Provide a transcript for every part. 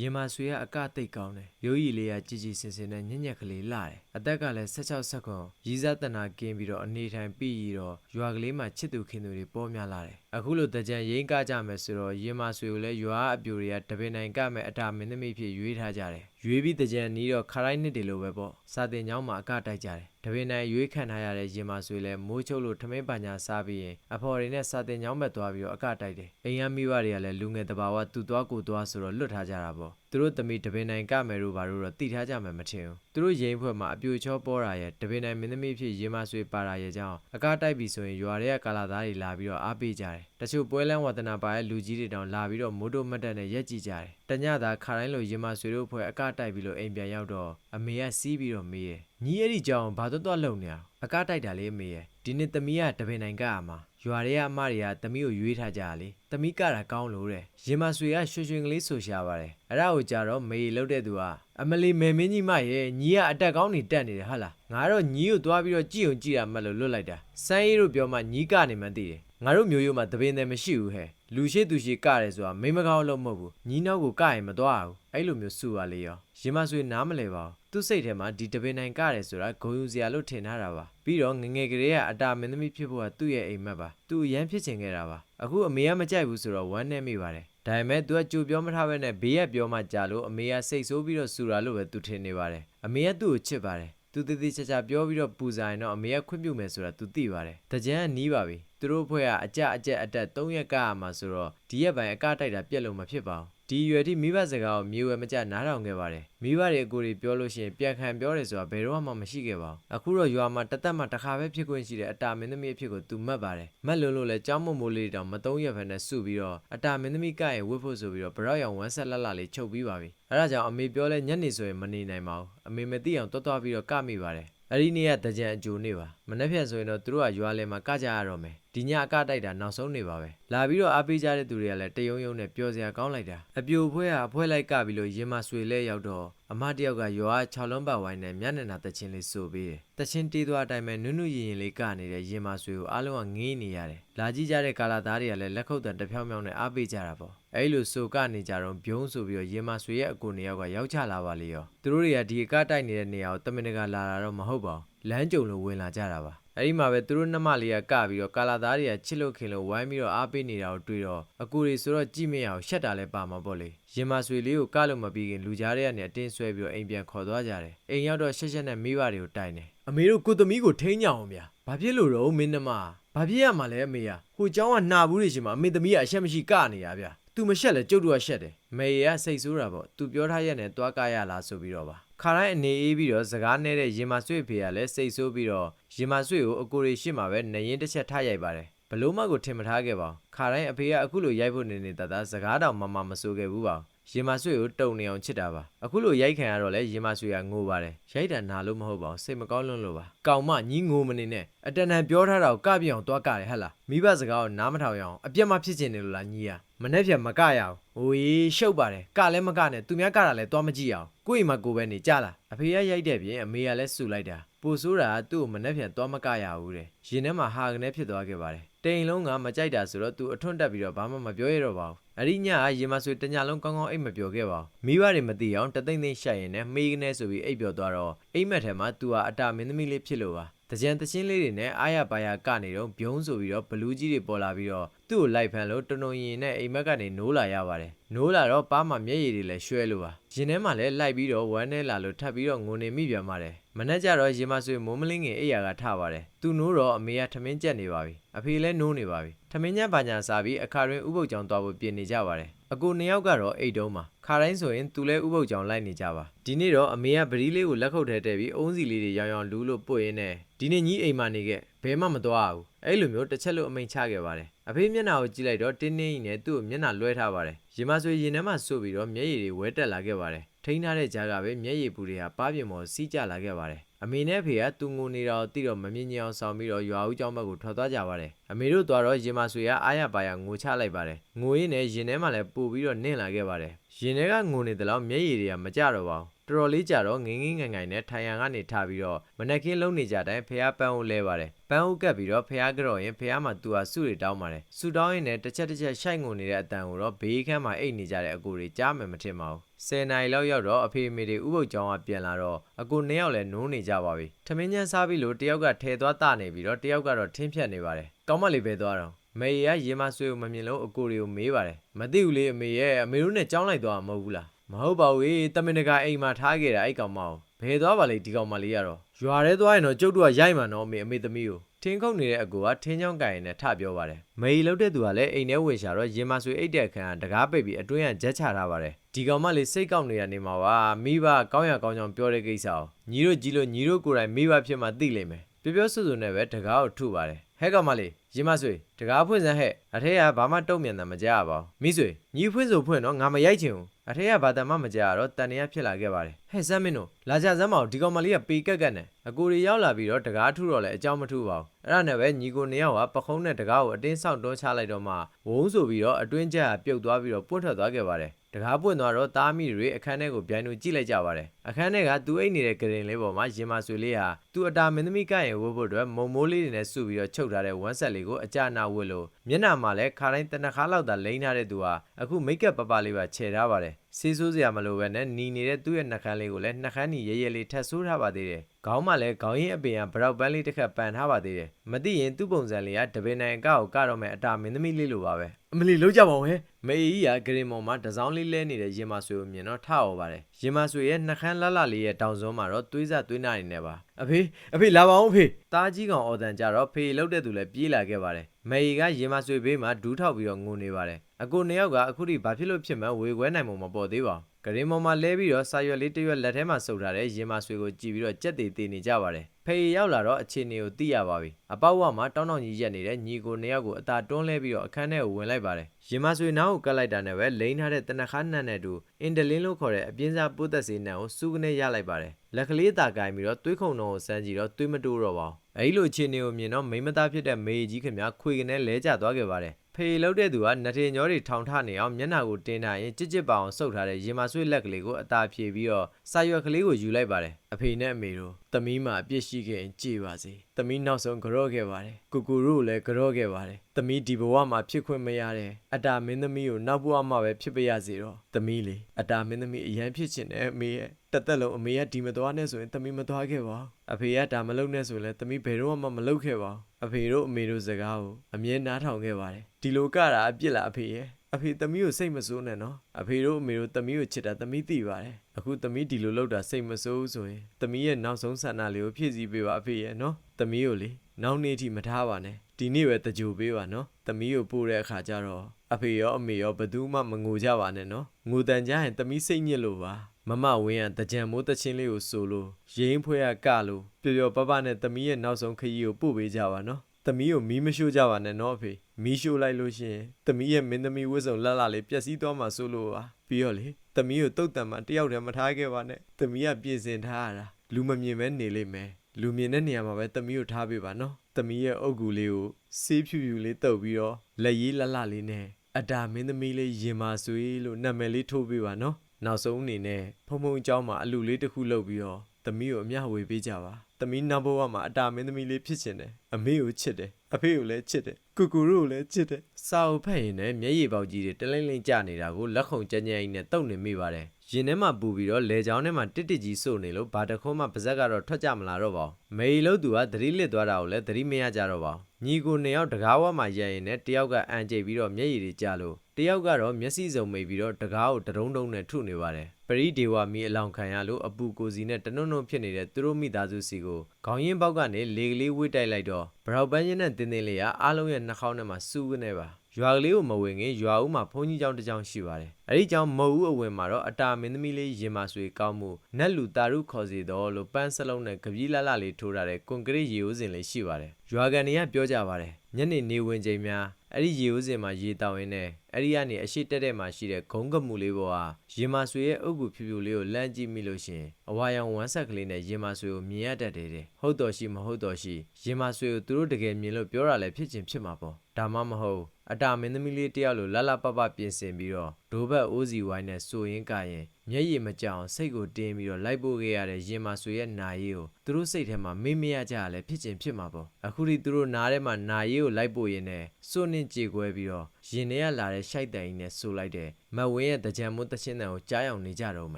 ရင်မာဆွေကအကတိတ်ကောင်းတယ်ရိုးရီလေးကကြည်ကြည်စင်စင်နဲ့ညံ့ညက်ကလေးလှတယ်အသက်ကလည်း16ဆက်ခွန်ရီးစားတနာကင်းပြီးတော့အနေထိုင်ပြီးရတော့ရွာကလေးမှာချစ်သူခင်သူတွေပေါ်များလာတယ်အခုလိုတကြံရိမ့်ကကြမယ်ဆိုတော့ရင်မာဆွေကိုလည်းရွာအပြူတွေကတပင်နိုင်ကမဲ့အတာမင်းသမီးဖြစ်ရွေးထားကြတယ်ရွေးပြီးတကြံနီးတော့ခရိုင်းနှစ်တွေလိုပဲပေါ့စာတင်ကျောင်းမှာအကတိုက်ကြတယ်တပင်နိုင်ရွေးခံထားရတဲ့ရင်မာဆွေလည်းမိုးချုပ်လို့ထမင်းပညာစားပြီးရင်အဖော်တွေနဲ့စာတင်ကျောင်းဘက်သွားပြီးတော့အကတိုက်တယ်အိမ်ရမိဘတွေကလည်းလူငယ်တဘာဝသူ့သွားကိုသွားဆိုတော့လွတ်ထားကြတာပေါ့ သူတို့သမီးတပင်နိုင်ကမယ်တို့ဘာလို့တော့တိထားကြမယ်မထင်ဘူးသူတို့ရင်ဖွဲ့မှာအပြူချောပေါ်တာရဲ့တပင်နိုင်မင်းသမီးဖြစ်ရင်မာဆွေပါတာရဲ့ကြောင့်အကတိုက်ပြီဆိုရင်ရွာတွေကကာလာသားတွေလာပြီးတော့အားပေးကြတယ်တချို့ပွဲလန်းဝတနာပါရဲ့လူကြီးတွေတောင်လာပြီးတော့မိုးတို့မတ်တက်နဲ့ရက်ကြည့်ကြတယ်တညသာခါတိုင်းလိုရင်မာဆွေတို့ဖွဲ့အကတိုက်ပြီးလို့အိမ်ပြန်ရောက်တော့အမေကစီးပြီးတော့မေးရဲ့ညီအဲ့ဒီကြောင်ဘာတော့တော့လုံနေအောင်အကတိုက်တာလေးမေးရဲ့ဒီနေ့သမီးကတပင်နိုင်ကရမှာ ရွာတွေကအမတွေကသမီးကိုရွေးထားကြတာလေသမီးကတာကောင်းလို့တဲ့ရင်မဆွေကရွှေရွှင်ကလေးဆိုရှာပါတယ်အဲ့ဒါကိုကြတော့မေလှုပ်တဲ့သူကအမလီမေမင်းကြီးမရဲ့ညီကအတက်ကောင်းနေတက်နေတယ်ဟာလားငါတော့ညီကိုသွားပြီးတော့ကြည့်အောင်ကြည့်တာမှတ်လို့လွတ်လိုက်တာစမ်းရီတို့ပြောမှညီကနေမှသိတယ်ငါတို့မျိုးရိုးမှာတပင်တယ်မရှိဘူးဟဲ့ လူရှိသူရှိကတယ်ဆိုတာမိမကောင်းလို့မဟုတ်ဘူးညီနောက်ကိုကရင်မသွားဘူးအဲ့လိုမျိုးစုပါလေရောရင်မဆွေနားမလဲပါဘူးသူ့စိတ်ထဲမှာဒီတပင်နိုင်ကတယ်ဆိုတာဂုံယူစရာလို့ထင်ထားတာပါပြီးတော့ငငယ်ကလေးကအတာမင်းသမီးဖြစ်ဖို့ကသူ့ရဲ့အိမ်မက်ပါသူအရန်ဖြစ်ချင်ခဲ့တာပါအခုအမေကမကြိုက်ဘူးဆိုတော့ဝမ်းနဲ့မိပါတယ်ဒါပေမဲ့သူကကြိုပြောမထားဘဲနဲ့ဘေးကပြောမှကြာလို့အမေကစိတ်ဆိုးပြီးတော့စူတာလို့ပဲသူထင်နေပါတယ်အမေကသူ့ကိုချစ်ပါတယ် သူတည်တည်ချာချာပြောပြီးတော့ပူဇာရင်တော့အမေကခွင့်ပြုမယ်ဆိုတာသူသိပါတယ်တကြံကနီးပါပြီသူတို့ဖွဲ့ကအကြအကြက်အတက်၃ရက်ကရမှာဆိုတော့ဒီရက်ပိုင်းအကတိုက်တာပြက်လို့မဖြစ်ပါဘူး ဒီရွယ်ထိမိဘစကားကိုမြေဝဲမကြနားထောင်ခဲ့ပါတယ်မိဘတွေအကိုတွေပြောလို့ရှိရင်ပြန်ခံပြောတယ်ဆိုတာဘယ်တော့မှမရှိခဲ့ပါဘူးအခုတော့ရွာမှာတသက်မှတစ်ခါပဲဖြစ်ခွင့်ရှိတဲ့အတာမင်းသမီးအဖြစ်ကိုသူမှတ်ပါတယ်မှတ်လို့လို့လဲကြောင်းမမိုးလေးတောင်မတုံးရက်ဖက်နဲ့စုပြီးတော့အတာမင်းသမီးကရဲ့ဝတ်ဖို့ဆိုပြီးတော့ဘရောက်ရောင်ဝမ်းဆက်လက်လာလေးချုပ်ပြီးပါပြီအဲဒါကြောင့်အမေပြောလဲညနေဆိုရင်မနေနိုင်ပါဘူးအမေမသိအောင်တွတ်တွားပြီးတော့ကမိပါတယ် အဲ့ဒီနေ့ကတကြံအကျိုးနေ့ပါမနေ့ဖြန်ဆိုရင်တော့သူတို့ကရွာလယ်မှာကကြရတော့မယ်ဒီညအကတိုက်တာနောက်ဆုံးနေပါပဲလာပြီးတော့အားပေးကြတဲ့သူတွေကလည်းတယုံယုံနဲ့ပျော်စရာကောင်းလိုက်တာအပြိုဖွဲဟာအဖွဲလိုက်ကပြီးလို့ရင်မဆွေလဲရောက်တော့အမတယောက်ကရွာ6လုံးပတ်ဝိုင်းနဲ့မျက်နှာနာတချင်းလေးဆိုပေးတယ်တချင်းတေးသွားအတိုင်းပဲနုနုရင်ရင်လေးကနေတဲ့ရင်မဆွေကိုအားလုံးကငေးနေရတယ်လာကြည့်ကြတဲ့ကာလာသားတွေကလည်းလက်ခုပ်တံတစ်ဖြောင်းဖြောင်းနဲ့အားပေးကြတာပေါ့ အဲ့လိုဆိုကနေကြတော့ဘုံဆိုပြီးတော့ရင်မဆွေရဲ့အကိုနေယောက်ကရောက်ချလာပါလေရောသူတို့တွေကဒီအကတိုက်နေတဲ့နေရာကိုတမင်တကာလာတာတော့မဟုတ်ပါဘူးလမ်းကြုံလို့ဝင်လာကြတာပါအဲ့ဒီမှာပဲသူတို့နှမလေးကကပြီးတော့ကာလာသားတွေကချစ်လို့ခင်လို့ဝိုင်းပြီးတော့အားပေးနေတာကိုတွေ့တော့အကူတွေဆိုတော့ကြည့်မရအောင်ရှက်တာလည်းပါမှာပေါ့လေရင်မဆွေလေးကိုကလို့မပြီးခင်လူကြားတွေကနေအတင်းဆွဲပြီးတော့အိမ်ပြန်ခေါ်သွားကြတယ်အိမ်ရောက်တော့ရှက်ရှက်နဲ့မိဘတွေကိုတိုင်တယ်အမေတို့ကိုသမီးကိုထိန်းကြအောင်ဗျာဘာဖြစ်လို့တော့မင်းနှမဘာဖြစ်ရမှာလဲအမေကဟိုเจ้าကနှာဘူးတွေရှင်မှာအမေသမီးကအရှက်မရှိကနေရဗျာ သူမရှက်လဲကျုပ်တို့ကရှက်တယ်မေရစိတ်ဆိုးတာပေါ့သူပြောထားရက်နဲ့တွားကရလားဆိုပြီးတော့ပါခါတိုင်းအနေအေးပြီးတော့စကားနဲ့တဲ့ရင်မဆွေဖေကလည်းစိတ်ဆိုးပြီးတော့ရင်မဆွေကိုအကိုရီရှစ်မှာပဲနေရင်တစ်ချက်ထားရိုက်ပါတယ်ဘလို့မကိုထင်မထားခဲ့ပါဘူးခါတိုင်းအဖေကအခုလိုရိုက်ဖို့နေနေတာသားစကားတောင်မမမဆိုခဲ့ဘူးပါရင်မဆွေကိုတုံနေအောင်ချစ်တာပါအခုလိုရိုက်ခံရတော့လဲရင်မဆွေကငိုပါတယ်ရိုက်တာနာလို့မဟုတ်ပါဘူးစိတ်မကောင်းလွန်းလို့ပါကောင်မညီငိုမနေနဲ့အတန်တန်ပြောထားတာကိုကပြအောင်သွားကတယ်ဟဟလားမိဘစကားကိုနားမထောင်ရအောင်အပြက်မဖြစ်ချင်တယ်လို့လားညီရ မနဲ့ဖြတ်မကရအောင်ဟိုကြီးရှုပ်ပါတယ်ကလည်းမကနဲ့သူများကတာလည်းသွားမကြည့်အောင်ကိုယ့်အိမ်မှာကိုယ်ပဲနေကြလားအဖေကရိုက်တဲ့ပြင်အမေကလည်းစူလိုက်တာပိုဆိုးတာကသူ့ကိုမနဲ့ဖြတ်သွားမကရဘူးတဲ့ရင်ထဲမှာဟာကနေဖြစ်သွားခဲ့ပါတယ်တိန်လုံးကမကြိုက်တာဆိုတော့သူအထွန်းတက်ပြီးတော့ဘာမှမပြောရတော့ပါဘူးအဲ့ဒီညကရေမဆွေတညလုံးကောင်းကောင်းအိတ်မပြောခဲ့ပါဘူးမိဘတွေမသိအောင်တသိမ့်သိမ့်ရှိုက်ရင်လည်းမေးကနေဆိုပြီးအိတ်ပြောသွားတော့အိမ်မက်ထဲမှာသူကအတာမင်းသမီးလေးဖြစ်လို့ပါတကြံတချင်းလေးတွေနဲ့အားရပါရကနေတော့ဘုံဆိုပြီးတော့ဘလူးကြီးတွေပေါ်လာပြီးတော့ သူ့ကိုလိုက်ဖမ်းလို့တနုံရင်နဲ့အိမ်မက်ကနေနိုးလာရပါတယ်နိုးလာတော့ပါးမှာမျက်ရည်တွေလည်းရွှဲလို့ပါရင်ထဲမှာလည်းလိုက်ပြီးတော့ဝမ်းနဲ့လာလို့ထပ်ပြီးတော့ငိုနေမိပြန်ပါတယ်မနေ့ကျတော့ရေမဆွေမိုးမလင်းငင်အိယာကထပါတယ်သူနိုးတော့အမေကထမင်းကြက်နေပါပြီအဖေလည်းနိုးနေပါပြီထမင်းညက်ပါညာစားပြီးအခါတွင်ဥပုပ်ကြောင်သွားဖို့ပြင်နေကြပါတယ်အကိုနှစ်ယောက်ကတော့အိတ်တုံးမှာခါတိုင်းဆိုရင်သူလည်းဥပုပ်ကြောင်လိုက်နေကြပါဒီနေ့တော့အမေကပရီးလေးကိုလက်ခုပ်ထဲထည့်ပြီးအုံးစီလေးတွေရောင်ရောင်လူးလို့ပွတ်ရင်းနဲ့ဒီနေ့ညီအိမ်မှာနေခဲ့ဘဲမှမသွားဘူး အဲ့လိုမျိုးတစ်ချက်လို့အမိန်ချခဲ့ပါတယ်အဖေမျက်နှာကိုကြည့်လိုက်တော့တင်းတင်းကြီးနဲ့သူ့ကိုမျက်နှာလွှဲထားပါတယ်ရင်မဆွေရင်ထဲမှာဆို့ပြီးတော့မျက်ရည်တွေဝဲတက်လာခဲ့ပါတယ်ထိန်းထားတဲ့ကြားကပဲမျက်ရည်ပူတွေဟာပါးပြင်ပေါ်စီးကျလာခဲ့ပါတယ်အမေနဲ့ဖေကသူငိုနေတာကိုသိတော့မမြင်ကြအောင်ဆောင်ပြီးတော့ရွာဦးကျောင်းဘက်ကိုထွက်သွားကြပါတယ်အမေတို့သွားတော့ရင်မဆွေကအားရပါရငိုချလိုက်ပါတယ်ငိုရင်းနဲ့ရင်ထဲမှာလည်းပူပြီးတော့နင့်လာခဲ့ပါတယ်ရင်ထဲကငိုနေတယ်လို့မျက်ရည်တွေကမကြတော့ပါဘူး တော်တော်လေးကြာတော့ငင်းငင်းငိုင်ငိုင်နဲ့ထိုင်ရန်ကနေထားပြီးတော့မနက်ခင်းလုံးနေကြတိုင်းဖះပန်းကိုလဲပါတယ်ပန်းကိုကပ်ပြီးတော့ဖះကြော်ရင်ဖះမှာသူဟာစုတွေတောင်းပါတယ်စုတောင်းရင်လည်းတစ်ချက်တစ်ချက်ရှိုက်ငုံနေတဲ့အတန်ကိုတော့ဘေးခန်းမှာအိတ်နေကြတဲ့အကိုတွေကြားမယ်မထင်ပါဘူးဆယ်နိုင်လောက်ရောက်တော့အဖေအမေတွေဥပုပ်ကျောင်းကပြန်လာတော့အကိုနှစ်ယောက်လည်းနိုးနေကြပါပြီထမင်းချမ်းစားပြီးလို့တယောက်ကထဲသွားတနေပြီးတော့တယောက်ကတော့ထင်းဖြတ်နေပါတယ်ကောင်းမလေးပဲသွားတော့မေရရေမဆွေကိုမမြင်လို့အကိုတွေကိုမေးပါတယ်မသိဘူးလေအမေရဲ့အမေတို့နဲ့ကြောင်းလိုက်သွားမှာမဟုတ်ဘူးလား မဟုတ်ပါဘူးတမင်တကာအိမ်မှာထားခဲ့တာအဲ့ကောင်မအောင်ဘယ်သွားပါလိမ့်ဒီကောင်မလေးကတော့ရွာထဲသွားရင်တော့ကျုပ်တို့ကရိုက်မှန်တော့အမေအမေသမီးကိုထင်းခုတ်နေတဲ့အကိုကထင်းချောင်းကင်နဲ့ထပြောပါတယ်မေရီလောက်တဲ့သူကလည်းအိမ်ထဲဝင်ရှာတော့ရေမဆွေအိတ်တဲ့ခန်းကတကားပိတ်ပြီးအတွင်းကဂျက်ချထားပါတယ်ဒီကောင်မလေးစိတ်ကောက်နေရနေမှာပါမိဘကောင်းရကောင်းကြောင်ပြောတဲ့ကိစ္စကိုညီတို့ကြီးလို့ညီတို့ကိုယ်တိုင်မိဘဖြစ်မှသိလိမ့်မယ်ပြောပြောဆွဆွနဲ့ပဲတကားကိုထုပါတယ်ဟဲ့ကောင်မလေးရေမဆွေတကားဖွင့်စမ်းဟဲ့အထက်ကဘာမှတုံ့ပြန်တာမကြရပါဘူးမိဆွေညီဖွင့်ဆိုဖွင့်တော့ငါမရိုက်ချင်ဘူးအထက်ကဘာတမ်းမှမကြရတော့တန်ရဖြစ်လာခဲ့ပါတယ်ဟဲ့စမ်းမင်းတို့လာကြစမ်းမအောင်ဒီကောင်မလေးကပေကက်ကက်နဲ့အကိုတွေရောက်လာပြီးတော့တကားထုတော့လဲအကြောင်းမထုပါဘူးအဲ့ဒါနဲ့ပဲညီကိုနှစ်ယောက်ကပခုံးနဲ့တကားကိုအတင်းဆောက်တွန်းချလိုက်တော့မှဝုန်းဆိုပြီးတော့အတွင်းကျကပြုတ်သွားပြီးတော့ပွတ်ထွက်သွားခဲ့ပါတယ်တကားပွင့်သွားတော့တားမိတွေအခန်းထဲကိုပြိုင်လို့ကြည့်လိုက်ကြပါတယ်အခန်းထဲကသူအိတ်နေတဲ့ကရင်လေးပေါ်မှာရင်မဆွေလေးဟာသူအတာမင်းသမီးကရင်ဝတ်ဖို့အတွက်မုံမိုးလေးတွေနဲ့စုပြီးတော့ချုပ်ထားတဲ့ဝမ်းဆက်လေးကိုအကြနာဝတ်လို့ မျက်နှာမှာလည်းခါတိုင်းတနခါလောက်သာလိမ့်ထားတဲ့သူဟာအခုမိတ်ကပ်ပပလေးပါခြေထားပါတယ်ဆေးဆိုးစရာမလိုပဲနဲ့နီနေတဲ့သူ့ရဲ့နှာခမ်းလေးကိုလည်းနှာခမ်းနီရဲရဲလေးထပ်ဆိုးထားပါသေးတယ်ခေါင်းမှာလည်းခေါင်းရင်းအပင်ကဘရောက်ပန်းလေးတစ်ခက်ပန်ထားပါသေးတယ်မသိရင်သူ့ပုံစံလေးကတပင်နိုင်အကောက်ကိုကတော့မဲ့အတာမင်းသမီးလေးလိုပါပဲအမလီလုံးကြပါဦးဟဲ့မေကြီးကဂရင်မော်မှာတစောင်းလေးလဲနေတဲ့ရင်မဆွေကိုမြင်တော့ထအော်ပါတယ်ရင်မဆွေရဲ့နှာခမ်းလှလှလေးရဲ့တောင်စွန်းမှာတော့သွေးစားသွေးနာနေနေပါအဖေအဖေလာပါအောင်အဖေတားကြီးကောင်အော်တန်ကြတော့ဖေလှုပ်တဲ့သူလည်းပြေးလာခဲ့ပါတယ် မေကြီးကရင်မဆွေဘေးမှာဒူးထောက်ပြီးတော့ငိုနေပါတယ် အကိုနှစ်ယောက်ကအခုထိဘာဖြစ်လို့ဖြစ်မှန်းဝေခွဲနိုင်မှုမပေါ်သေးပါဘူးဂရင်မော်မှာလဲပြီးတော့စာရွက်လေးတစ်ရွက်လက်ထဲမှာစုပ်ထားတဲ့ရင်မဆွေကိုကြည့်ပြီးတော့ကြက်သေးသေးနေကြပါတယ်ဖေးရောက်လာတော့အခြေအနေကိုသိရပါပြီအပေါက်ဝမှာတောင်းတောင်းကြီးရက်နေတဲ့ညီကိုနှစ်ယောက်ကိုအသာတွန်းလဲပြီးတော့အခန်းထဲကိုဝင်လိုက်ပါတယ်ရင်မဆွေနားကိုကတ်လိုက်တာနဲ့ပဲလိန်ထားတဲ့တနခါနှံ့နဲ့တူအင်တလင်းလို့ခေါ်တဲ့အပြင်းစားပိုးသက်စေးနှံကိုစူးကနေရလိုက်ပါတယ်လက်ကလေးတာကင်ပြီးတော့သွေးခုံတော်ကိုစမ်းကြည့်တော့သွေးမတိုးတော့ပါဘူးအဲဒီလိုအခြေအနေကိုမြင်တော့မိမသားဖြစ်တဲ့မေကြီးခင်ဗျာခွေကနေလဲကျသွားခဲ့ပါတယ် ဖေးလောက်တဲ့သူကနထင်ညောတွေထောင်ထနေအောင်မျက်နှာကိုတင်းထားရင်ကြစ်ကြစ်ပအောင်ဆုပ်ထားတဲ့ရင်မဆွေးလက်ကလေးကိုအသာဖြေပြီးတော့စာရွက်ကလေးကိုယူလိုက်ပါတယ်အဖေနဲ့အမေတို့သမီးမှာအပြစ်ရှိခဲ့ရင်ကြည်ပါစေသမီးနောက်ဆုံးကြော့ခဲ့ပါတယ်ကိုကိုတို့လည်းကြော့ခဲ့ပါတယ်သမီးဒီဘဝမှာဖြစ်ခွင့်မရတဲ့အတာမင်းသမီးကိုနောက်ဘဝမှာပဲဖြစ်ပါရစေတော့သမီးလေအတာမင်းသမီးအရန်ဖြစ်ချင်တယ်အမေရဲ့တက်တက်လုံးအမေကဒီမသွားနဲ့ဆိုရင်သမီးမသွားခဲ့ပါဘူးအဖေကဒါမလုပ်နဲ့ဆိုရင်လည်းသမီးဘယ်တော့မှမလုပ်ခဲ့ပါဘူးအဖေတို့အမေတို့စကားကိုအမြဲနားထောင်ခဲ့ပါတယ်ဒီလိုကတာအပြစ်လားအဖေရဲ့ အဖေသမီးကိုစိတ်မဆိုးနဲ့နော်အဖေတို့အမေတို့သမီးကိုချစ်တာသမီးသိပါတယ်အခုသမီးဒီလိုလုပ်တာစိတ်မဆိုးဘူးဆိုရင်သမီးရဲ့နောက်ဆုံးဆန္ဒလေးကိုဖြည့်ဆည်းပေးပါအဖေရဲ့နော်သမီးကိုလေနောက်နေ့ထိမထားပါနဲ့ဒီနေ့ပဲတကြိုပေးပါနော်သမီးကိုပို့တဲ့အခါကျတော့အဖေရောအမေရောဘယ်သူမှမငိုကြပါနဲ့နော်ငိုတန်ကြရင်သမီးစိတ်ညစ်လို့ပါမမဝင်းကတကြံမိုးတချင်းလေးကိုဆိုလို့ရင်းဖွဲကကလို့ပျော်ပျော်ပပနဲ့သမီးရဲ့နောက်ဆုံးခရီးကိုပို့ပေးကြပါနော် သမီးကိုမီးမရှို့ကြပါနဲ့နော်အဖေမီးရှို့လိုက်လို့ရှိရင်သမီးရဲ့မင်းသမီးဝတ်စုံလှလှလေးပျက်စီးသွားမှာစိုးလို့ပါပြီးတော့လေသမီးကိုတုတ်တံမှာတယောက်တည်းမထားခဲ့ပါနဲ့သမီးကပြင်ဆင်ထားရတာလူမမြင်ပဲနေလိမ့်မယ်လူမြင်တဲ့နေရာမှာပဲသမီးကိုထားပေးပါနော်သမီးရဲ့အုပ်ကူလေးကိုဆေးဖြူဖြူလေးတုပ်ပြီးတော့လက်ရည်လှလှလေးနဲ့အတာမင်းသမီးလေးရင်မာဆွေလို့နာမည်လေးထိုးပေးပါနော်နောက်ဆုံးအနေနဲ့ဖုံဖုံအเจ้าမှာအလူလေးတစ်ခုလုပ်ပြီးတော့သမီးကိုအမျှဝေပေးကြပါ သမီးနံပါတ်1မှာအတာမင်းသမီးလေးဖြစ်ချင်တယ်အမေကိုချစ်တယ်အဖေကိုလည်းချစ်တယ်ကူကူတို့ကိုလည်းချစ်တယ်စာအုပ်ဖတ်ရင်လည်းမျက်ရည်ပေါက်ကြီးတွေတလိမ့်လိမ့်ကျနေတာကိုလက်ခုံကြမ်းကြမ်းကြီးနဲ့တုတ်နေမိပါတယ်ရင်ထဲမှာပူပြီးတော့လေချောင်းထဲမှာတစ်တစ်ကြီးစို့နေလို့ဘာတခုံးမှပါဇက်ကတော့ထွက်ကြမလာတော့ပါဘူးမေရီလို့သူကသတိလစ်သွားတာကိုလည်းသတိမရကြတော့ပါဘူးညီကိုနှစ်ယောက်တကားဝမှာရရင်နဲ့တယောက်ကအန်ကျိတ်ပြီးတော့မျက်ရည်တွေကျလို့တယောက်ကတော့မျက်စိစုံမိတ်ပြီးတော့တကားကိုတရုံတုံနဲ့ထုနေပါတယ် ပရိဒေဝမီအလောင်ခံရလို့အပူကိုစီနဲ့တနုံနုံဖြစ်နေတဲ့သူတို့မိသားစုစီကိုခေါင်းရင်းပေါက်ကနေလေကလေးဝှေ့တိုက်လိုက်တော့ဘရောက်ပန်းချင်းနဲ့တင်းတင်းလေးကအားလုံးရဲ့နှာခေါင်းထဲမှာစူးကနေပါရွာကလေးကိုမဝင်ခင်ရွာဦးမှာဘုန်းကြီးကျောင်းတစ်ကျောင်းရှိပါတယ်။အဲဒီကျောင်းမုတ်ဦးအဝင်မှာတော့အတာမင်းသမီးလေးရင်မာဆွေကောင်းမှုနက်လူတာရုခေါ်စီတော်လို့ပန်းစလုံးနဲ့ကပီးလလလေးထိုးထားတဲ့ကွန်ကရစ်ရေဦးစင်လေးရှိပါတယ်။ရွာကန်တွေကပြောကြပါတယ်။ညနေနေဝင်ချိန်များအဲ့ဒီရေဦးစင်မှာရေတောင်ရင်းနဲ့အဲ့ဒီကနေအရှိတက်တဲ့မှာရှိတဲ့ဂုံးကမှုလေးပေါ်ဟာရေမဆွေရဲ့အုပ်ကူဖြူဖြူလေးကိုလမ်းကြည့်မိလို့ရှရင်အဝါရောင်ဝမ်းဆက်ကလေးနဲ့ရေမဆွေကိုမြင်ရတတ်တယ်တဲ့ဟုတ်တော်ရှိမဟုတ်တော်ရှိရေမဆွေကိုသူတို့တကယ်မြင်လို့ပြောတာလည်းဖြစ်ချင်းဖြစ်မှာပေါ့ဒါမှမဟုတ်အတာမင်းသမီးလေးတယောက်လိုလလပပပြင်ဆင်ပြီးတော့ဒိုးဘက်အိုးစီဝိုင်းနဲ့ဆိုရင်ကရင်မျက်ရည်မကြောင်စိတ်ကိုတင်းပြီးတော့လိုက်ပို့ခဲ့ရတဲ့ရင်မဆွေရဲ့နာရီကိုသူတို့စိတ်ထဲမှာမေ့မရကြရလဲဖြစ်ချင်းဖြစ်မှာပေါ့အခုဒီသူတို့နားထဲမှာနာရီကိုလိုက်ပို့ရင်းနဲ့စိုးနှင်းကြေကွဲပြီးတော့ရင်ထဲကလာတဲ့ရှိုက်တိုင်နဲ့ဆိုလိုက်တဲ့မတ်ဝင်းရဲ့တကြံမိုးတချင်းတန်ကိုကြားရောက်နေကြတော့မ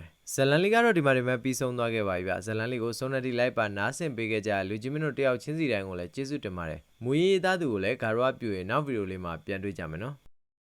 ယ်ဇလန်လေးကတော့ဒီမှာဒီမှာပြီးဆုံးသွားခဲ့ပါပြီဗျဇလန်လေးကိုဆုံးနတိလိုက်ပါနားဆင်ပေးခဲ့ကြတဲ့လူကြီးမင်းတို့တယောက်ချင်းစီတိုင်းကိုလည်းကျေးဇူးတင်ပါတယ်မူရင်းသားသူကိုလည်းဂါရဝပြူရင်နောက်ဗီဒီယိုလေးမှာပြန်တွေ့ကြမယ်နော်